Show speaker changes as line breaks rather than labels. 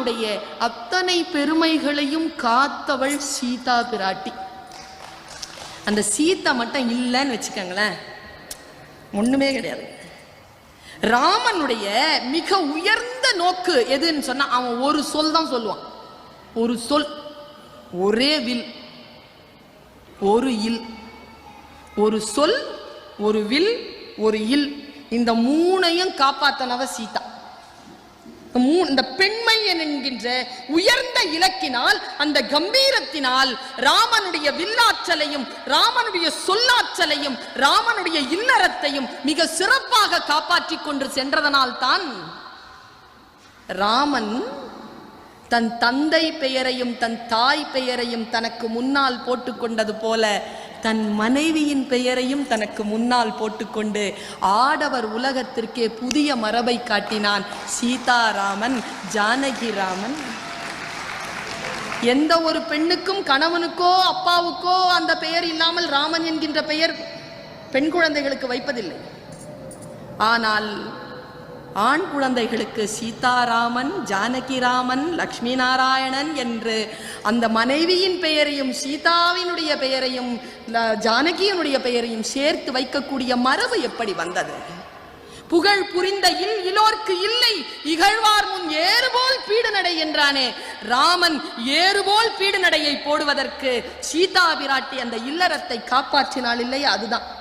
ராமனுடைய அத்தனை பெருமைகளையும் காத்தவள் சீதா பிராட்டி. அந்த சீதா மட்டும் இல்லைன்னு வச்சுக்கோங்களேன். ஒண்ணுமே கிடையாது. ராமனுடைய மிக உயர்ந்த நோக்கு எதுன்னு சொன்னா அவன் ஒரு சொல் தான் சொல்லுவான். ஒரு சொல். ஒரே வில். ஒரு இல். ஒரு சொல் ஒரு வில் ஒரு இல். இந்த மூணையும் காப்பாத்தனவ சீதா. இந்த மூ- இந்த பெண்மை என்கின்ற உயர்ந்த இலக்கினால் அந்த கம்பீரத்தினால் ராமனுடைய வில்லாற்றலையும் ராமனுடைய சொல்லாற்றலையும் ராமனுடைய இல்லறத்தையும் மிக சிறப்பாக காப்பாற்றிக் கொண்டு சென்றதனால் தான் ராமன் தன் தந்தை பெயரையும் தன் தாய் பெயரையும் தனக்கு முன்னால் போட்டுக்கொண்டது போல தன் மனைவியின் பெயரையும் தனக்கு முன்னால் போட்டுக்கொண்டு ஆடவர் உலகத்திற்கே புதிய மரபை காட்டினான். சீதாராமன் ஜானகிராமன். எந்த ஒரு பெண்ணுக்கும் கணவனுக்கோ அப்பாவுக்கோ அந்த பெயர் இல்லாமல் ராமன் என்கின்ற பெயர் பெண் குழந்தைகளுக்கு வைப்பதில்லை. ஆனால் ஆண் குழந்தைகளுக்கு சீதாராமன் ஜானகிராமன் லக்ஷ்மி நாராயணன் என்று அந்த மனைவியின் பெயரையும் சீதாவினுடைய பெயரையும் ஜானகியினுடைய பெயரையும் சேர்த்து வைக்கக்கூடிய மரபு எப்படி வந்தது? புகழ் புரிந்த இல் இலோர்க்கு இல்லை இகழ்வார் முன் ஏறுபோல் பீடுநடை என்றானே. ராமன் ஏறுபோல் பீடுநடையை போடுவதற்கு சீதா பிராட்டி அந்த இல்லறத்தை காப்பாற்றினாள் இல்லையா? அதுதான்.